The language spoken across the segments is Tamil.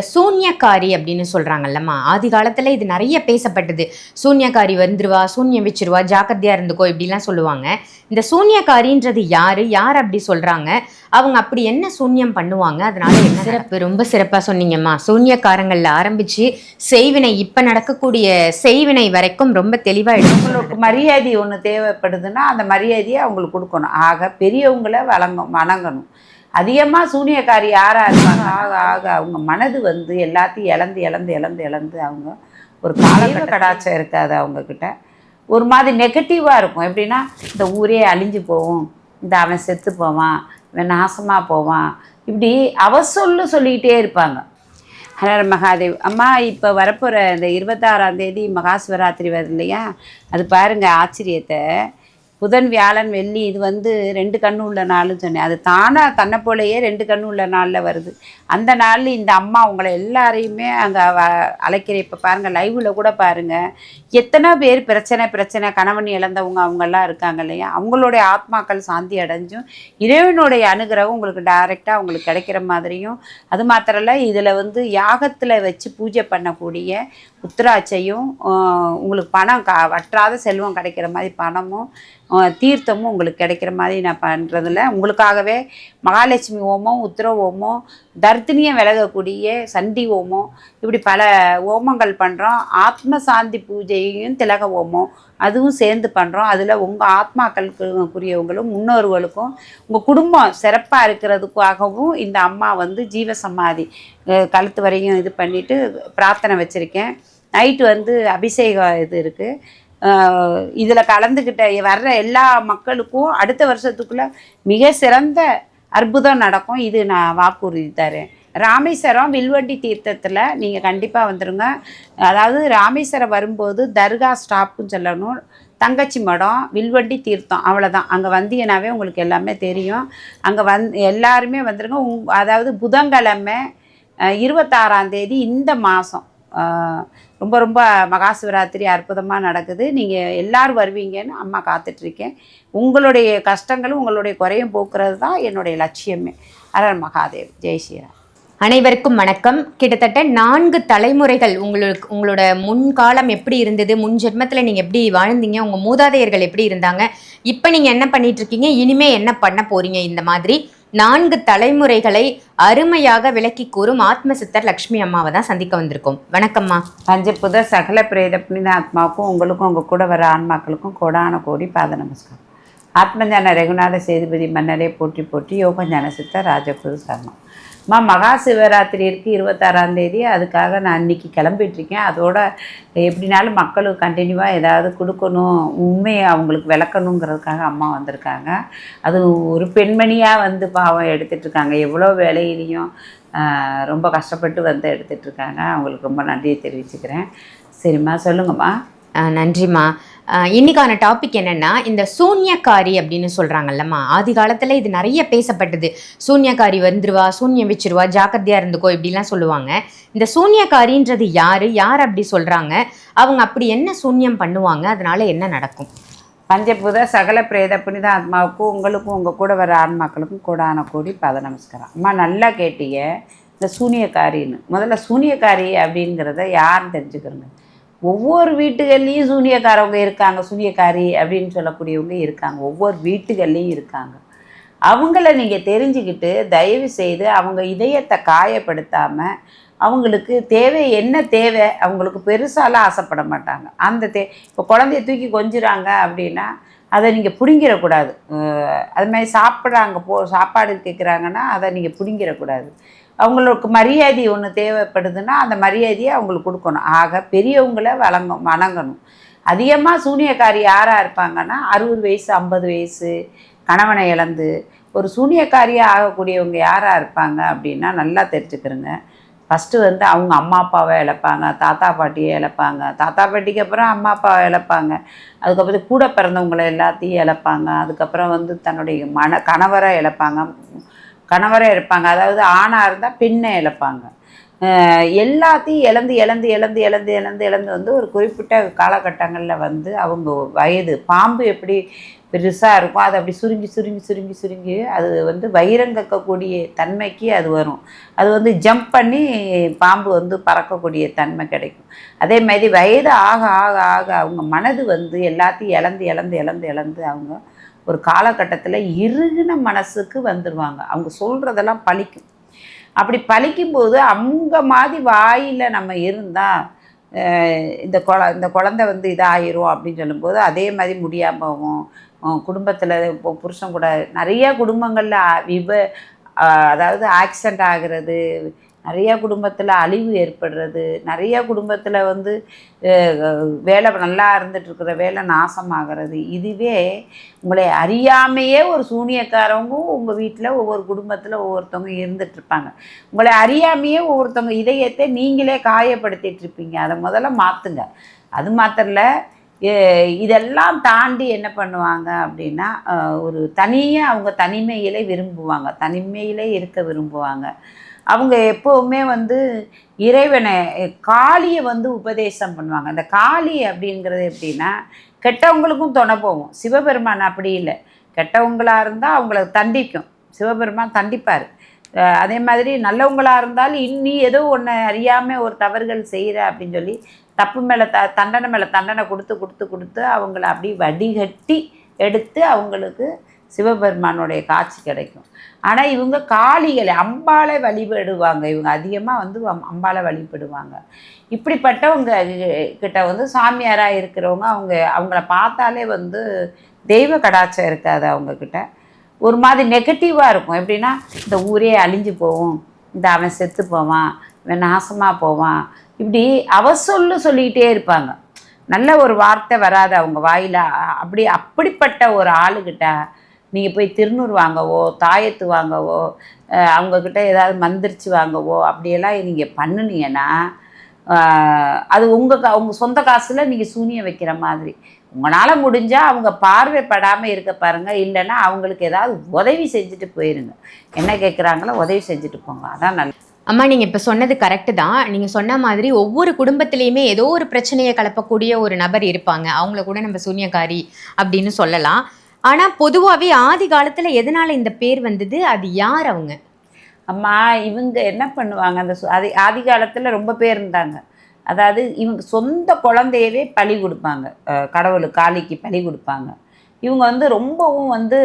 சூன்யக்காரி அப்படின்னு சொல்றாங்கல்லம்மா. ஆதி காலத்துல இது நிறைய பேசப்பட்டது. சூன்யக்காரி வந்துருவா சூன்யம் வச்சிருவா ஜாக்கிரதையா இருந்துக்கோ இப்படிலாம் சொல்லுவாங்க. இந்த சூன்யக்காரின்றது யாரு? யார் அப்படி சொல்றாங்க? அவங்க அப்படி என்ன சூன்யம் பண்ணுவாங்க? அதனால என்ன சிறப்பு ரொம்ப சிறப்பா சொன்னீங்கம்மா. சூன்யக்காரங்கள்ல ஆரம்பிச்சு செய்வினை இப்ப நடக்கக்கூடிய செய்வினை வரைக்கும் ரொம்ப தெளிவா எடுத்து உங்களுக்கு மரியாதை ஒன்று தேவைப்படுதுன்னா அந்த மரியாதையை அவங்களுக்கு கொடுக்கணும். ஆக பெரியவங்கள வழங்கும் வணங்கணும். அதிகமாக சூனியக்காரி யாராக இருப்பாங்க? ஆக ஆக. அவங்க மனது வந்து எல்லாத்தையும் இழந்து இழந்து இழந்து இழந்து அவங்க ஒரு கால கடாச்சம் இருக்காது அவங்கக்கிட்ட ஒரு மாதிரி நெகட்டிவாக இருக்கும். எப்படின்னா இந்த ஊரே அழிஞ்சு போகும். இந்த அவன் செத்து போவான். இவன் நாசமாக போவான். இப்படி அவ சொல்லு சொல்லிக்கிட்டே இருப்பாங்க. ஹரஹர மகாதேவ். அம்மா இப்போ வரப்போகிற இந்த இருபத்தாறாம் தேதி மகா சிவராத்திரி வருது இல்லையா? அது பாருங்க ஆச்சரியத்தை. புதன் வியாழன் வெள்ளி இது வந்து ரெண்டு கண்ணு உள்ள நாள்னு சொன்னேன். அது தானாக தன்னை போலேயே ரெண்டு கண்ணு உள்ள நாளில் வருது. அந்த நாளில் இந்த அம்மா உங்களை எல்லாரையுமே அங்கே அழைக்கிற இப்போ பாருங்கள் லைவில் கூட பாருங்கள் எத்தனை பேர் பிரச்சனை பிரச்சனை கணவன் இழந்தவங்க அவங்கெல்லாம் இருக்காங்க இல்லையா? அவங்களுடைய ஆத்மாக்கள் சாந்தி அடைஞ்சும் இறைவனுடைய அனுகிரகம் உங்களுக்கு டைரெக்டாக அவங்களுக்கு கிடைக்கிற மாதிரியும் அது மாத்திரம் இல்லை இதில் வந்து யாகத்தில் வச்சு பூஜை பண்ணக்கூடிய உத்திராட்சையும் உங்களுக்கு பணம் க வற்றாத செல்வம் கிடைக்கிற மாதிரி பணமும் தீர்த்தமும் உங்களுக்கு கிடைக்கிற மாதிரி நான் பண்ணுறதில்ல உங்களுக்காகவே மகாலட்சுமி ஓமம் உத்திர ஓமம் தர்த்தினியம் விலகக்கூடிய சண்டி ஓமம் இப்படி பல ஓமங்கள் பண்ணுறோம் ஆத்ம சாந்தி பூஜையும் திலக ஓமம் அதுவும் சேர்ந்து பண்ணுறோம் அதில் உங்கள் ஆத்மாக்களுக்குரியவங்களும் முன்னோர்களுக்கும் உங்கள் குடும்பம் சிறப்பாக இருக்கிறதுக்காகவும் இந்த அம்மா வந்து ஜீவசமாதி கழுத்து வரையும் இது பண்ணிவிட்டு பிரார்த்தனை வச்சுருக்கேன். நைட்டு வந்து அபிஷேகம் இது இருக்குது இதில் கலந்துக்கிட்ட வர்ற எல்லா மக்களுக்கும் அடுத்த வருஷத்துக்குள்ளே மிக சிறந்த அற்புதம் நடக்கும். இது நான் வாக்குறுதி தரேன். ராமேஸ்வரம் வில்வண்டி தீர்த்தத்தில் நீங்கள் கண்டிப்பாக வந்துடுங்க அதாவது ராமேஸ்வரம் வரும்போது தர்கா ஸ்டாப்புன்னு சொல்லணும். தங்கச்சி மடம் வில்வண்டி தீர்த்தம் அவ்வளோதான் அங்கே வந்தீங்கன்னாவே உங்களுக்கு எல்லாமே தெரியும். அங்கே வந் எல்லாருமே வந்துடுங்க உங் அதாவது புதன்கிழமை இருபத்தாறாம் தேதி இந்த மாதம் ரொம்ப ரொம்ப மகா சிவராத்திரி அற்புதமாக நடக்குது. நீங்கள் எல்லாரும் வருவீங்கன்னு அம்மா காத்துட்ருக்கேன். உங்களுடைய கஷ்டங்களும் உங்களுடைய குறையும் போக்குறது தான் என்னுடைய லட்சியமே. அரண் மகாதேவ். ஜெய் ஸ்ரீராம். அனைவருக்கும் வணக்கம். கிட்டத்தட்ட நான்கு தலைமுறைகள் உங்களுக்கு உங்களோட முன்காலம் எப்படி இருந்தது? முன் ஜென்மத்தில் நீங்கள் எப்படி வாழ்ந்தீங்க? உங்கள் மூதாதையர்கள் எப்படி இருந்தாங்க? இப்போ நீங்கள் என்ன பண்ணிகிட்ருக்கீங்க இனிமேல் என்ன பண்ண போகிறீங்க இந்த மாதிரி. நான்கு தலைமுறைகளை அருமையாக விளக்கி கூறும் ஆத்ம சித்தர் லக்ஷ்மி அம்மாவை தான் சந்திக்க வந்திருக்கோம். வணக்கம்மா. பஞ்சபுத சகல பிரேத புனித ஆத்மாவுக்கும் உங்களுக்கும் உங்கள் கூட வர ஆன்மாக்களுக்கும் கோடான கோடி பாத நமஸ்காரம். ஆத்மஞான ரகுநாத சேதுபதி மன்னரே போற்றி போற்றி யோகஞான சித்தர் ராஜகுரு சர்மா அம்மா மகா சிவராத்திரி இருக்குது இருபத்தாறாம் தேதி. அதுக்காக நான் அன்றைக்கி கிளம்பிட்டுருக்கேன். அதோட எப்படினாலும் மக்களுக்கு கண்டினியூவாக ஏதாவது கொடுக்கணும். உண்மையை அவங்களுக்கு விளக்கணுங்கிறதுக்காக அம்மா வந்திருக்காங்க. அது ஒரு பெண்மணியாக வந்து பாவம் எடுத்துட்டு இருக்காங்க எவ்வளோ வேலையிலையும் ரொம்ப கஷ்டப்பட்டு வந்து எடுத்துகிட்ருக்காங்க அவங்களுக்கு ரொம்ப நன்றியை தெரிவிச்சுக்கிறேன். சரிம்மா சொல்லுங்கம்மா. நன்றிம்மா. இன்னைக்கான டாபிக் என்னென்னா இந்த சூன்யக்காரி அப்படின்னு சொல்கிறாங்கல்லம்மா ஆதி காலத்தில் இது நிறைய பேசப்பட்டது. சூன்யக்காரி வந்துருவா சூன்யம் வச்சிருவா ஜாக்கிரதையாக இருந்துக்கோ இப்படிலாம் சொல்லுவாங்க. இந்த சூன்யக்காரின்றது யார்? யார் அப்படி சொல்கிறாங்க அவங்க அப்படி என்ன சூன்யம் பண்ணுவாங்க? அதனால் என்ன நடக்கும்? பஞ்சபூத சகல பிரேத புனித ஆத்மாவுக்கும் உங்களுக்கும் உங்கள் கூட வர ஆன்மாக்களுக்கும் கூடான கூடி பத நமஸ்காரம். அம்மா நல்லா கேட்டீங்க. இந்த சூனியக்காரின்னு. முதல்ல சூனியக்காரி அப்படிங்கிறத யாருன்னு தெரிஞ்சுக்கிறோங்க ஒவ்வொரு வீட்டுகள்லேயும் சூனியக்காரவங்க இருக்காங்க சூனியக்காரி அப்படின்னு சொல்லக்கூடியவங்க இருக்காங்க. ஒவ்வொரு வீட்டுகள்லேயும் இருக்காங்க. அவங்கள நீங்கள் தெரிஞ்சுக்கிட்டு தயவு செய்து அவங்க இதயத்தை காயப்படுத்தாமல் அவங்களுக்கு தேவை என்ன தேவை அவங்களுக்கு பெருசாலாம் ஆசைப்பட மாட்டாங்க. அந்த தே இப்போ குழந்தைய தூக்கி கொஞ்சுறாங்க அப்படின்னா அதை நீங்கள் பிடுங்கிடக்கூடாது. அது மாதிரி சாப்பிட்றாங்க போ சாப்பாடு கேட்குறாங்கன்னா அதை நீங்கள் பிடுங்கிடக்கூடாது. அவங்களுக்கு மரியாதை ஒன்று தேவைப்படுதுன்னா அந்த மரியாதையை அவங்களுக்கு கொடுக்கணும். ஆக பெரியவங்களை வழங்க வணங்கணும். அதிகமாக சூனியக்காரி யாராக இருப்பாங்கன்னா அறுபது வயசு ஐம்பது வயசு கணவனை இழந்து ஒரு சூனியக்காரியாக ஆகக்கூடியவங்க யாராக இருப்பாங்க அப்படின்னா நல்லா தெரிஞ்சுக்கிறோங்க. ஃபஸ்ட்டு வந்து அவங்க அம்மா அப்பாவை இழப்பாங்க தாத்தா பாட்டியை இழப்பாங்க. தாத்தா பாட்டிக்கு அப்புறம் அம்மா அப்பாவை இழப்பாங்க. அதுக்கப்புறம் கூட பிறந்தவங்களை எல்லாத்தையும் இழப்பாங்க. அதுக்கப்புறம் வந்து தன்னுடைய மன கணவரை இழப்பாங்க. கணவரே இருப்பாங்க. அதாவது ஆணாக இருந்தால் பெண்ணை இழப்பாங்க. எல்லாத்தையும் இழந்து இழந்து இழந்து இழந்து இழந்து இழந்து வந்து ஒரு குறிப்பிட்ட காலகட்டங்களில் வந்து அவங்க வயது பாம்பு எப்படி பெருசாக இருக்கும் அது அப்படி சுருங்கி சுருங்கி சுருங்கி சுருங்கி அது வந்து வைரங்கக்கக்கூடிய தன்மைக்கு அது வரும். அது வந்து ஜம்ப் பண்ணி பாம்பு வந்து பறக்கக்கூடிய தன்மை கிடைக்கும். அதே மாதிரி வயது ஆக ஆக ஆக அவங்க மனது வந்து எல்லாத்தையும் இழந்து இழந்து இழந்து இழந்து அவங்க ஒரு காலகட்டத்தில் இறுகின மனசுக்கு வந்துடுவாங்க அவங்க சொல்கிறதெல்லாம் பழிக்கும். அப்படி பழிக்கும்போது அவங்க மாதிரி வாயில் நம்ம இருந்தால் இந்த குழ இந்த குழந்தை வந்து இதாகிரும் அப்படின்னு சொல்லும்போது அதே மாதிரி முடியாமல் போகும் குடும்பத்தில் இப்போ புருஷன் கூட நிறைய குடும்பங்களில் விப அதாவது ஆக்சிடெண்ட் ஆகிறது நிறைய குடும்பத்தில் அழிவு ஏற்படுறது நிறைய குடும்பத்தில் வந்து வேலை நல்லா இருந்துகிட்ருக்கிற வேலை நாசமாகிறது இதுவே உங்களை அறியாமையே ஒரு சூனியக்காரவங்க உங்கள் வீட்டில் ஒவ்வொரு குடும்பத்தில் ஒவ்வொருத்தவங்க இருந்துகிட்ருப்பாங்க உங்களை அறியாமையே ஒவ்வொருத்தவங்க இதயத்தை நீங்களே காயப்படுத்திகிட்ருப்பீங்க அதை முதல்ல மாற்றுங்க அது மாத்திரல இதெல்லாம் தாண்டி என்ன பண்ணுவாங்க அப்படின்னா ஒரு தனியாக அவங்க தனிமையிலே விரும்புவாங்க. தனிமையிலே இருக்க விரும்புவாங்க. அவங்க எப்போவுமே வந்து இறைவனை காளியை வந்து உபதேசம் பண்ணுவாங்க. அந்த காளி அப்படிங்கிறது எப்படின்னா கெட்டவங்களுக்கும் துணை போகும். சிவபெருமான் அப்படி இல்லை. கெட்டவங்களாக இருந்தால் அவங்கள தண்டிக்கும். சிவபெருமான் தண்டிப்பார். அதே மாதிரி நல்லவங்களாக இருந்தாலும் இன்னி ஏதோ ஒன்று அறியாமல் ஒரு தவறுகள் செய்கிற அப்படின்னு சொல்லி தப்பு மேலே த தண்டனை மேலே தண்டனை கொடுத்து கொடுத்து கொடுத்து அவங்கள அப்படியே வடிகட்டி எடுத்து அவங்களுக்கு சிவபெருமானுடைய காட்சி கிடைக்கும். ஆனால் இவங்க காளிகளை அம்பாளை வழிபடுவாங்க. இவங்க அதிகமாக வந்து அம்பாலை அம்பாளை வழிபடுவாங்க. இப்படிப்பட்டவங்க கிட்ட வந்து சாமியாராக இருக்கிறவங்க அவங்க அவங்கள பார்த்தாலே வந்து தெய்வ கடாச்சம் இருக்காது அவங்கக்கிட்ட ஒரு மாதிரி நெகட்டிவாக இருக்கும். எப்படின்னா இந்த ஊரே அழிஞ்சு போகும். இந்த அவன் செத்து போவான். இவன் நாசமாக போவான். இப்படி அவ சொல்லு சொல்லிக்கிட்டே இருப்பாங்க. நல்ல ஒரு வார்த்தை வராது அவங்க வாயில. அப்படி அப்படிப்பட்ட ஒரு ஆளுகிட்ட நீங்கள் போய் திருநூறு வாங்கவோ தாயத்து வாங்கவோ அவங்கக்கிட்ட ஏதாவது மந்திரிச்சு வாங்கவோ அப்படியெல்லாம் நீங்கள் பண்ணுனீங்கன்னா அது உங்கள் உங்கள் சொந்த காசில் நீங்கள் சூனியம் வைக்கிற மாதிரி. உங்களால் முடிஞ்சால் அவங்க பார்வைப்படாமல் இருக்க பாருங்கள் இல்லைன்னா அவங்களுக்கு ஏதாவது உதவி செஞ்சுட்டு போயிருங்க. என்ன கேட்குறாங்களோ உதவி செஞ்சுட்டு போங்க. அதான் நல்லது. அம்மா நீங்கள் இப்போ சொன்னது கரெக்டு தான். நீங்கள் சொன்ன மாதிரி ஒவ்வொரு குடும்பத்திலையுமே ஏதோ ஒரு பிரச்சனையை கலப்பக்கூடிய ஒரு நபர் இருப்பாங்க. அவங்கள கூட நம்ம சூன்யக்காரி அப்படின்னு சொல்லலாம். ஆனால் பொதுவாகவே ஆதி காலத்தில் எதனால் இந்த பேர் வந்தது? அது யார் அவங்க? அம்மா இவங்க என்ன பண்ணுவாங்க? அந்த அது ஆதி ஆதி காலத்தில் ரொம்ப பேர் இருந்தாங்க. அதாவது இவங்க சொந்த குழந்தையவே பழி கொடுப்பாங்க. கடவுள் காளிக்கு பழி கொடுப்பாங்க. இவங்க வந்து ரொம்பவும் வந்து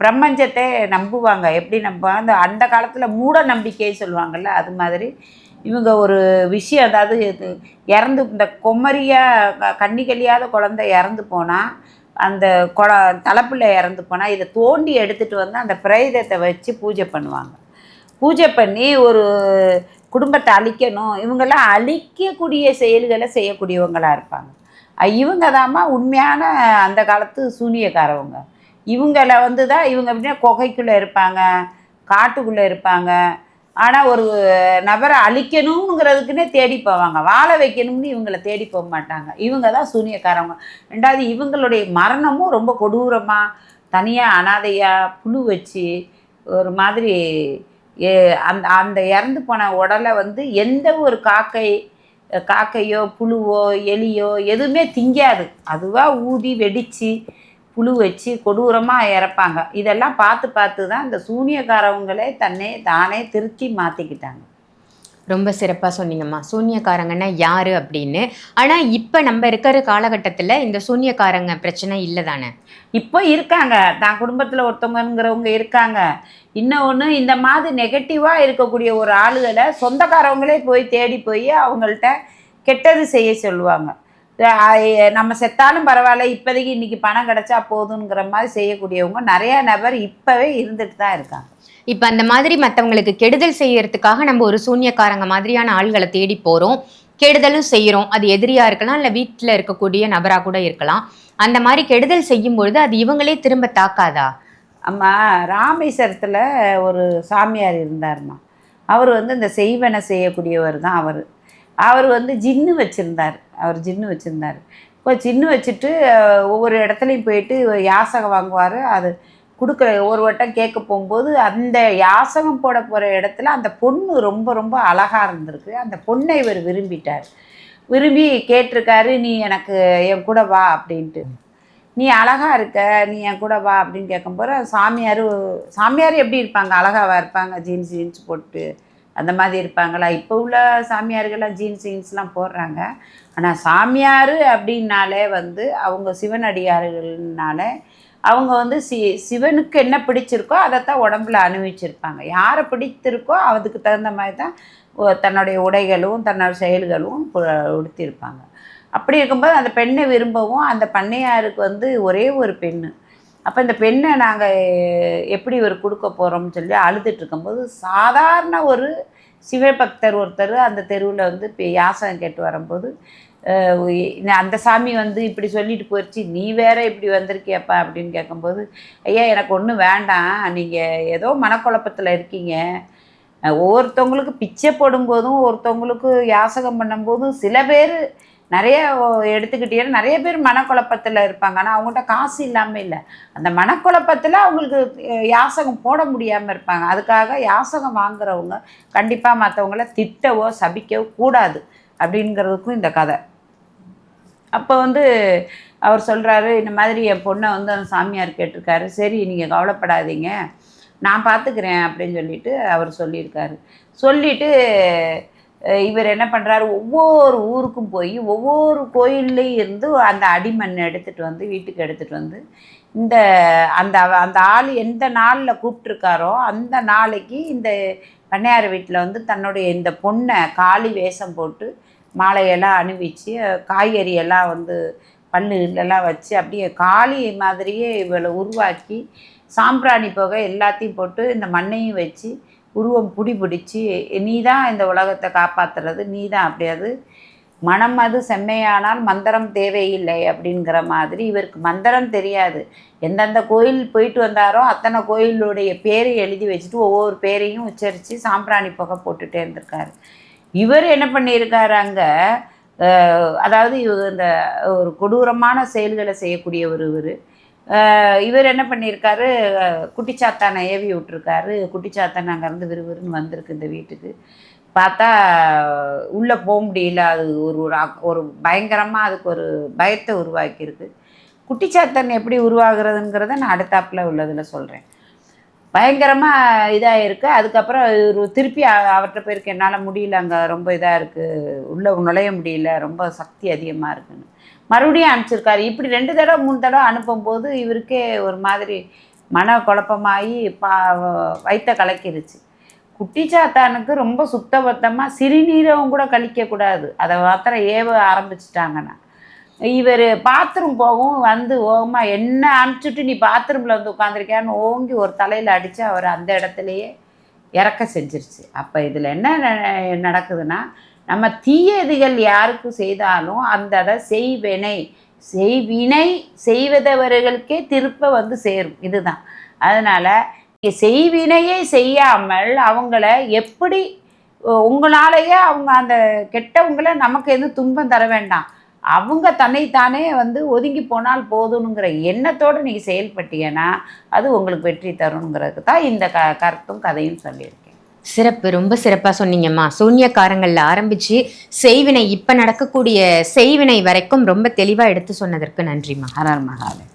பிரபஞ்சத்தை நம்புவாங்க. எப்படி நம்புவாங்க? அந்த அந்த காலத்தில் மூட நம்பிக்கை சொல்லுவாங்கல்ல அது மாதிரி. இவங்க ஒரு விஷயம் அதாவது இது இறந்து இந்த கொம்மரியாக கண்ணி கழியாத குழந்தை இறந்து போனால் அந்த கொல தலைப்பில் இறந்து போனால் இதை தோண்டி எடுத்துகிட்டு வந்து அந்த பிரேதத்தை வச்சு பூஜை பண்ணுவாங்க. பூஜை பண்ணி ஒரு குடும்பத்தை அழிக்கணும். இவங்கெல்லாம் அழிக்கக்கூடிய செயல்களை செய்யக்கூடியவங்களாக இருப்பாங்க. இவங்க தாம்மா உண்மையான அந்த காலத்து சூனியக்காரவங்க. இவங்கள வந்து தான் இவங்க அப்படின்னா குகைக்குள்ளே இருப்பாங்க காட்டுக்குள்ளே இருப்பாங்க. ஆனால் ஒரு நபரை அழிக்கணுங்கிறதுக்குன்னே தேடி போவாங்க. வாழ வைக்கணும்னு இவங்களை தேடி போக மாட்டாங்க. இவங்க தான் சூனியக்காரவங்க. ரெண்டாவது இவங்களுடைய மரணமும் ரொம்ப கொடூரமாக தனியாக அனாதையாக புழு வச்சு ஒரு மாதிரி அந்த அந்த இறந்து போன உடலை வந்து எந்த ஒரு காக்கை காக்கையோ புழுவோ எலியோ எதுவுமே திங்காது. அதுவாக ஊதி வெடித்து புழு வச்சு கொடூரமாக இறப்பாங்க. இதெல்லாம் பார்த்து பார்த்து தான் இந்த சூனியக்காரவங்களே தன்னை தானே திருத்தி மாற்றிக்கிட்டாங்க ரொம்ப சிறப்பாக சொன்னீங்கம்மா. சூன்யக்காரங்கன்னா யாரு அப்படின்னு. ஆனால் இப்போ நம்ம இருக்கிற காலகட்டத்தில் இந்த சூன்யக்காரங்க பிரச்சனை இல்லை தானே? இப்போ இருக்காங்க. தான் குடும்பத்தில் ஒருத்தவங்கிறவங்க இருக்காங்க. இன்னொன்று இந்த மாதிரி நெகட்டிவாக இருக்கக்கூடிய ஒரு ஆளுகளை சொந்தக்காரவங்களே போய் தேடி போய் அவங்கள்ட்ட கெட்டது செய்ய சொல்லுவாங்க. நம்ம செத்தாலும் பரவாயில்ல இப்போதைக்கு இன்றைக்கி பணம் கிடைச்சா போதுங்கிற மாதிரி செய்யக்கூடியவங்க நிறையா நபர் இப்போவே இருந்துட்டு தான் இருக்காங்க. இப்ப அந்த மாதிரி மத்தவங்களுக்கு கெடுதல் செய்யறதுக்காக நம்ம ஒரு சூன்யக்காரங்க மாதிரியான ஆள்களை தேடி போறோம். கெடுதலும் செய்யறோம். அது எதிரியா இருக்கலாம் இல்ல வீட்டுல இருக்கக்கூடிய நபரா கூட இருக்கலாம். அந்த மாதிரி கெடுதல் செய்யும் பொழுது அது இவங்களே திரும்ப தாக்காதா? அம்மா ராமேஸ்வரத்தில் ஒரு சாமியார் இருந்தார்மா அவர் வந்து இந்த செய்வனை செய்யக்கூடியவர் தான் அவர். அவர் வந்து ஜின்னு வச்சுருந்தார். அவர் ஜின்னு வச்சுருந்தார். இப்போ ஜின்னு வச்சுட்டு ஒவ்வொரு இடத்துலையும் போயிட்டு யாசகம் வாங்குவார். அது கொடுக்குற ஒரு வட்டம் கேட்க போகும்போது அந்த யாசகம் போட போகிற இடத்துல அந்த பொண்ணு ரொம்ப ரொம்ப அழகாக இருந்திருக்கு. அந்த பொண்ணை இவர் விரும்பிட்டார். விரும்பி கேட்டிருக்காரு நீ எனக்கு என் கூட வா அப்படின்ட்டு. நீ அழகா இருக்க நீ என் கூட வா அப்படின்னு கேட்கும்போது சாமியார் சாமியார் எப்படி இருப்பாங்க? அழகாவா இருப்பாங்க? ஜீன்ஸ் ஜீன்ஸ் போட்டு அந்த மாதிரி இருப்பாங்களா? இப்போ உள்ள சாமியார்கள்லாம் ஜீன்ஸ் ஜீன்ஸ்லாம் போடுறாங்க. ஆனால் சாமியார் அப்படின்னாலே வந்து அவங்க சிவனடியார்கள்னால அவங்க வந்து சி சிவனுக்கு என்ன பிடிச்சிருக்கோ அதைத்தான் உடம்புல அனுபவிச்சிருப்பாங்க யாரை பிடித்திருக்கோ அதுக்கு தகுந்த மாதிரி தான் தன்னுடைய உடைகளும் தன்னோட செயல்களும் உடுத்தியிருப்பாங்க அப்படி இருக்கும்போது அந்த பெண்ணை விரும்பவும் அந்த பண்ணையாருக்கு வந்து ஒரே ஒரு பெண்ணு. அப்போ இந்த பெண்ணை நாங்கள் எப்படி ஒரு கொடுக்க போகிறோம்னு சொல்லி அழுதுட்டு இருக்கும்போது சாதாரண ஒரு சிவபக்தர் ஒருத்தர் அந்த தெருவில் வந்து இப்போ யாசகம் கேட்டு வரும்போது அந்த சாமி வந்து இப்படி சொல்லிட்டு போயிடுச்சு நீ வேற இப்படி வந்திருக்கியப்பா அப்படின்னு கேட்கும்போது ஐயா எனக்கு ஒன்றும் வேண்டாம். நீங்கள் ஏதோ மனக்குழப்பத்தில் இருக்கீங்க. ஒவ்வொருத்தவங்களுக்கு பிச்சை போடும்போதும் ஒருத்தவங்களுக்கு யாசகம் பண்ணும்போதும் சில பேர் நிறைய எடுத்துக்கிட்டீங்கன்னா நிறைய பேர் மனக்குழப்பத்தில் இருப்பாங்க. ஆனால் அவங்கள்ட்ட காசு இல்லாமல் இல்லை. அந்த மனக்குழப்பத்தில் அவங்களுக்கு யாசகம் போட முடியாமல் இருப்பாங்க. அதுக்காக யாசகம் வாங்குறவங்க கண்டிப்பாக மற்றவங்கள திட்டவோ சபிக்கவோ கூடாது. அப்படிங்கிறதுக்கும் இந்த கதை. அப்போ வந்து அவர் சொல்கிறாரு இந்த மாதிரி என் பொண்ணை வந்து அந்த சாமியார் கேட்டிருக்காரு. சரி நீங்கள் கவலைப்படாதீங்க. நான் பார்த்துக்கிறேன் அப்படின்னு சொல்லிட்டு அவர் சொல்லியிருக்காரு. சொல்லிட்டு இவர் என்ன பண்ணுறாரு ஒவ்வொரு ஊருக்கும் போய் ஒவ்வொரு கோயில்லையும் இருந்து அந்த அடிமண் எடுத்துகிட்டு வந்து வீட்டுக்கு எடுத்துகிட்டு வந்து இந்த அந்த அந்த ஆள் எந்த நாளில் கூப்பிட்ருக்காரோ அந்த நாளைக்கு இந்த பண்ணையார் வீட்டில் வந்து தன்னுடைய இந்த பொண்ணை காளி வேஷம் போட்டு மாலையெல்லாம் அணிவிச்சு காய்கறி எல்லாம் வந்து பல்லு எல்லாம் வச்சு அப்படியே காளி மாதிரியே இவளை உருவாக்கி சாம்பிராணி புகை எல்லாத்தையும் போட்டு இந்த மண்ணையும் வச்சு உருவம் புடி பிடிச்சி நீ தான் இந்த உலகத்தை காப்பாற்றுறது நீ தான் அப்படியாது மனம் அது செம்மையானால் மந்திரம் தேவையில்லை அப்படிங்கிற மாதிரி இவருக்கு மந்திரம் தெரியாது. எந்தெந்த கோயில் போயிட்டு வந்தாரோ அத்தனை கோயிலுடைய பேரை எழுதி வச்சுட்டு ஒவ்வொரு பேரையும் உச்சரித்து சாம்பிராணி புகை போட்டுகிட்டே இருந்திருக்காரு. இவர் என்ன பண்ணியிருக்காரு அங்கே அதாவது இவர் இந்த ஒரு கொடூரமான செயல்களை செய்யக்கூடிய ஒரு இவர் இவர் என்ன பண்ணியிருக்காரு? குட்டிச்சாத்தானை ஏவி விட்டுருக்காரு. குட்டிச்சாத்தான் அங்கேருந்து விறுவிறுன்னு வந்திருக்கு இந்த வீட்டுக்கு. பார்த்தா உள்ளே போக முடியல. அது ஒரு ஒரு அக்- ஒரு பயங்கரமாக அதுக்கு ஒரு பயத்தை உருவாக்கியிருக்கு. குட்டிச்சாத்தன் எப்படி உருவாகிறதுங்கிறத நான் அடுத்தாப்பில் உள்ளதில் சொல்கிறேன் பயங்கரமாக இதாக இருக்குது அதுக்கப்புறம் இவர் திருப்பி அவர்கிட்ட போயிருக்கு. என்னால் முடியல. அங்கே ரொம்ப இதாக இருக்குது உள்ளே நுழைய முடியல. ரொம்ப சக்தி அதிகமாக இருக்குன்னு. மறுபடியும் அனுப்பிச்சிருக்காரு. இப்படி ரெண்டு தடவை மூணு தடவை அனுப்பும்போது இவருக்கே ஒரு மாதிரி மன குழப்பமாகி பா வயிற்ற கலக்கிருச்சு. குட்டிச்சாத்தானுக்கு ரொம்ப சுத்தபத்தமாக சிறுநீரவும் கூட கழிக்கக்கூடாது அதை மாத்திரம் ஏவ ஆரம்பிச்சிட்டாங்கன்னா. இவர் பாத்ரூம் போகவும் வந்து ஓமா என்ன அனுப்பிச்சுட்டு நீ பாத்ரூமில் வந்து உட்காந்துருக்கியான்னு ஓங்கி ஒரு தலையில் அடித்து அவர் அந்த இடத்துலையே இறக்க செஞ்சிருச்சு. அப்போ இதில் என்ன ந- நடக்குதுன்னா நம்ம தீயதுகள் யாருக்கும் செய்தாலும் அந்த அதை செய்வினை செய்வினை செய்வதவர்களுக்கே திருப்ப வந்து சேரும். இதுதான். அதனால் செய்வினையே செய்யாமல் அவங்கள எப்படி உங்களாலேயே அவங்க அந்த கெட்டவங்கள நமக்கு எதுவும் துன்பம் தர வேண்டாம். அவங்க தன்னைத்தானே வந்து ஒதுங்கி போனால் போதும்ங்கிற எண்ணத்தோடு நீங்கள் செயல்பட்டீங்கன்னா அது உங்களுக்கு வெற்றி தருங்கிறதுக்கு தான் இந்த க கருத்தும் கதையும் சொல்லியிருக்கேன். சிறப்பு ரொம்ப சிறப்பா சொன்னீங்கம்மா. சூன்யக்காரங்கள்ல ஆரம்பிச்சு செய்வினை இப்ப நடக்கக்கூடிய செய்வினை வரைக்கும் ரொம்ப தெளிவா எடுத்து சொன்னதற்கு நன்றிம்மா. ஹரர் மகாதேவ்.